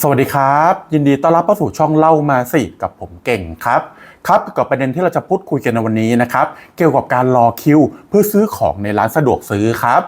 สวัสดีครับ ยินดีต้อนรับเข้าสู่ช่องเล่ามาสิกับผมเก่งครับ ครับเกี่ยวกับประเด็นที่เราจะพูดคุยกันในวันนี้นะครับ เกี่ยวกับการรอคิว เพื่อซื้อของในร้านสะดวกซื้อครับ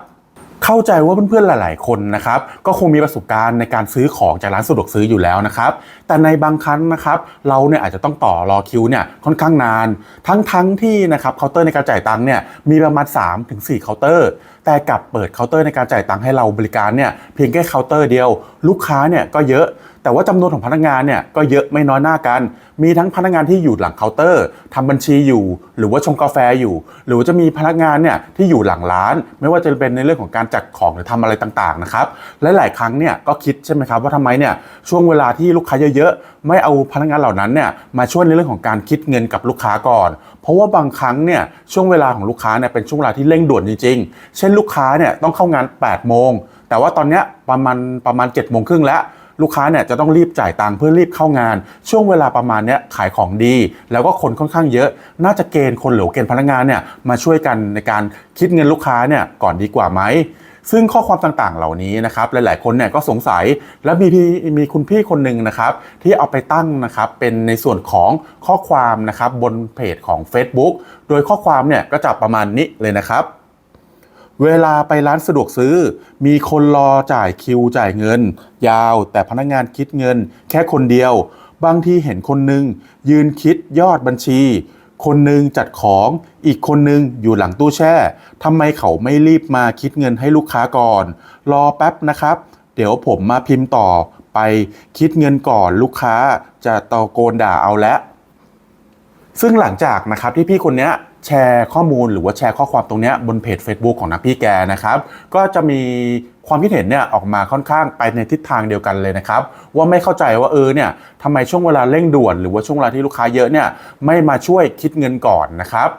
เข้าใจว่าเพื่อนๆหลาย ๆ คนนะครับก็คงมีประสบการณ์ในการซื้อของจากร้านสะดวกซื้ออยู่แล้วนะครับแต่ในบางครั้งนะครับเราเนี่ยอาจจะต้องต่อรอคิวเนี่ยค่อนข้างนาน ทั้งๆที่นะครับเคาน์เตอร์ในการจ่ายตังค์เนี่ยมีประมาณ 3-4เคาน์เตอร์ แต่กลับเปิดเคาน์เตอร์ในการจ่ายตังค์ให้เราบริการเนี่ยเพียงแค่เคาน์เตอร์เดียว ลูกค้าเนี่ยก็เยอะ แต่ว่าจำนวนของพนักงานเนี่ยก็เยอะไม่น้อยหน้ากัน มีทั้งพนักงานที่อยู่หลังเคาน์เตอร์ทำบัญชีอยู่ หรือว่าชงกาแฟอยู่ หรือว่าจะมีพนักงานเนี่ยที่อยู่หลังร้าน ไม่ว่าจะเป็นในเรื่องของการจัดของหรือทำอะไรต่างๆนะครับและหลายครั้งเนี่ยก็คิดใช่ไหมครับว่าทำไมเนี่ยช่วงเวลาที่ลูกค้าเยอะๆไม่เอาพนักงานเหล่านั้นเนี่ยมาช่วยในเรื่องของการคิดเงินกับลูกค้าก่อน เพราะว่าบางครั้งเนี่ยช่วงเวลาของลูกค้าเนี่ยเป็นช่วงเวลาที่เร่งด่วนจริงๆ เช่นลูกค้าเนี่ยต้องเข้างาน8โมงแต่ว่าตอนเนี้ยประมาณประมาณ7จ็ดโมงครึ่งแล้ว ลูกค้าเนี่ยจะต้องรีบจ่ายตังค์เพื่อรีบเข้างาน ช่วงเวลาประมาณเนี้ยขายของดี แล้วก็คนค่อนข้างเยอะ น่าจะเกณฑ์คนหรือเกณฑ์พนักงานเนี่ยมาช่วยกันในการคิดเงินลูกค้าเนี่ยก่อนดีกว่าไหมซึ่งข้อความต่างๆ เหล่านี้นะครับหลายๆ คนเนี่ยก็สงสัยและมีพี่มีคุณพี่คนหนึ่งนะครับที่เอาไปตั้งนะครับเป็นในส่วนของข้อความนะครับบนเพจของ Facebook โดยข้อความเนี่ยก็จะประมาณนี้เลยนะครับ เวลาไปร้านสะดวกซื้อ มีคนรอจ่ายคิวจ่ายเงิน ยาว แต่พนักงานคิดเงิน แค่คนเดียว บางทีเห็นคนหนึ่งยืนคิดยอดบัญชี คนหนึ่งจัดของอีกคนหนึ่งอยู่หลังตู้แช่ทำไมเขาไม่รีบมาคิดเงินให้ลูกค้าก่อน รอแป๊บนะครับ เดี๋ยวผมมาพิมพ์ต่อไปคิดเงินก่อนลูกค้าจะตะโกนด่าเอาแล้วซึ่งหลังจากนะครับที่พี่คนเนี้ย แชร์ข้อมูลหรือว่าแชร์ข้อความตรงนี้บนเพจ Facebook ของนักพี่แกนะครับ ก็จะมีความคิดเห็นเนี่ยออกมาค่อนข้างไปในทิศทางเดียวกันเลยนะครับ ว่าไม่เข้าใจว่าเออเนี่ยทำไมช่วงเวลาเร่งด่วน หรือว่าช่วงเวลาที่ลูกค้าเยอะเนี่ยไม่มาช่วยคิดเงินก่อนนะครับ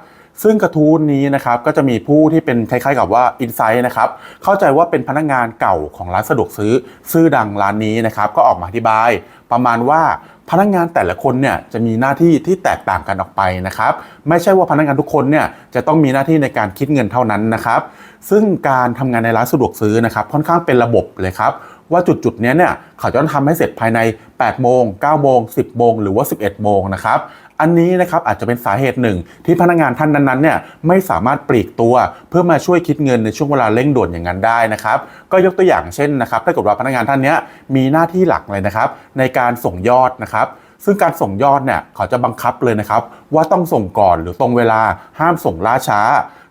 ซึ่งกระทู้นี้นะครับก็จะมีผู้ที่เป็นคล้ายๆกับว่าอินไซต์นะครับเข้าใจว่าเป็นพนักงานเก่าของร้านสะดวกซื้อ ซื้อดังร้านนี้นะครับก็ออกมาอธิบาย ประมาณว่า พนักงานแต่ละคนเนี่ยจะมีหน้าที่ที่แตกต่างกันออกไปนะครับ ไม่ใช่ว่าพนักงานทุกคนเนี่ยจะต้องมีหน้าที่ในการคิดเงินเท่านั้นนะครับ ซึ่งการทำงานในร้านสะดวกซื้อนะครับค่อนข้างเป็นระบบเลยครับว่าจุดจุดๆเนี้ยเนี่ยเขาจะต้องทำให้เสร็จภายใน 8โมง9โมง10โมงหรือว่า 11โมงนะครับอันนี้นะครับอาจจะเป็นสาเหตุหนึ่ง ที่พนักงานท่านนั้นๆเนี่ยไม่สามารถปลีกตัว เพื่อมาช่วยคิดเงินในช่วงเวลาเร่งด่วนอย่างนั้นได้นะครับก็ยกตัวอย่างเช่นนะครับถ้าเกิดว่าพนักงานท่านนี้มีหน้าที่หลักเลยนะครับในการส่งยอดนะครับ ซึ่งการส่งยอดเนี่ยเขาจะบังคับเลยนะครับ ว่าต้องส่งก่อนหรือตรงเวลาห้ามส่งล่าช้า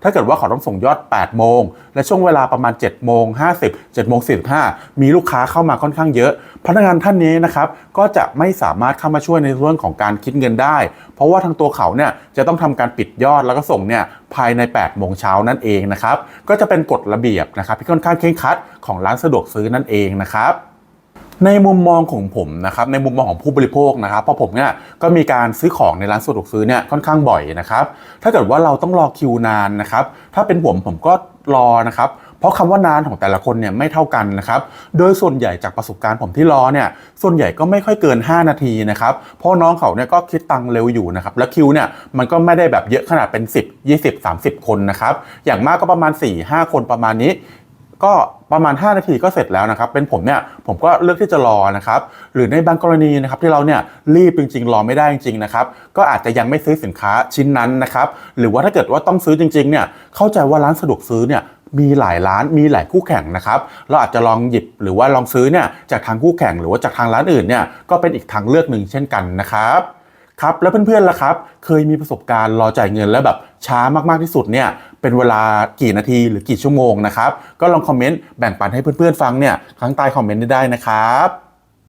ถ้าเกิดว่าเขาต้องส่งยอด 8 โมง และช่วงเวลาประมาณ 7 โมง 50 7โมง45 มีลูกค้าเข้ามาค่อนข้างเยอะ พนักงานท่านนี้นะครับก็จะไม่สามารถเข้ามาช่วยในเรื่องของการคิดเงินได้ เพราะว่าทางตัวเขาเนี่ยจะต้องทำการปิดยอดแล้วก็ส่งเนี่ยภายใน 8 โมงเช้านั่นเองนะครับก็จะเป็นกฎระเบียบนะครับที่ค่อนข้างเคร่งครัดของร้านสะดวกซื้อนั่นเองนะครับ ในมุมมองของผมนะครับในมุมมองของผู้บริโภคนะครับเพราะผมเนี่ยก็มีการซื้อของในร้านสะดวกซื้อเนี่ยค่อนข้างบ่อยนะครับถ้าเกิดว่าเราต้องรอคิวนานนะครับถ้าเป็นผมผมก็รอนะครับเพราะคำว่านานของแต่ละคนเนี่ยไม่เท่ากันนะครับ โดยส่วนใหญ่จากประสบการณ์ผมที่รอเนี่ย ส่วนใหญ่ก็ไม่ค่อยเกิน 5 นาทีนะครับ เพราะน้องเขาเนี่ยก็คิดตังเร็วอยู่นะครับ แล้วคิวเนี่ยมันก็ไม่ได้แบบเยอะขนาดเป็น 10 20 30 คนนะครับ อย่างมากก็ประมาณ 4-5 คนประมาณนี้ ก็ประมาณ 5 นาทีก็เสร็จแล้วนะครับ เป็นผมเนี่ยผมก็เลือกที่จะรอนะครับ หรือในบางกรณีนะครับที่เราเนี่ยรีบจริง ๆ รอไม่ได้จริงๆนะครับ ก็อาจจะยังไม่ซื้อสินค้าชิ้นนั้นนะครับ หรือว่าถ้าเกิดว่าต้องซื้อจริงๆเนี่ยเข้าใจว่าร้านสะดวกซื้อเนี่ยมีหลายร้านมีหลายคู่แข่งนะครับ เราอาจจะลองหยิบหรือว่าลองซื้อเนี่ยจากทางคู่แข่งหรือว่าจากทางร้านอื่นเนี่ยก็เป็นอีกทางเลือกหนึ่งเช่นกันนะครับครับแล้วเพื่อนๆล่ะครับ เคยมีประสบการณ์รอจ่ายเงินแล้วแบบช้ามากๆที่สุดเนี่ย เป็นเวลากี่นาทีหรือกี่ชั่วโมงนะครับ ก็ลองคอมเมนต์แบ่งปันให้เพื่อนๆฟังเนี่ยข้างใต้คอมเมนต์ได้นะครับ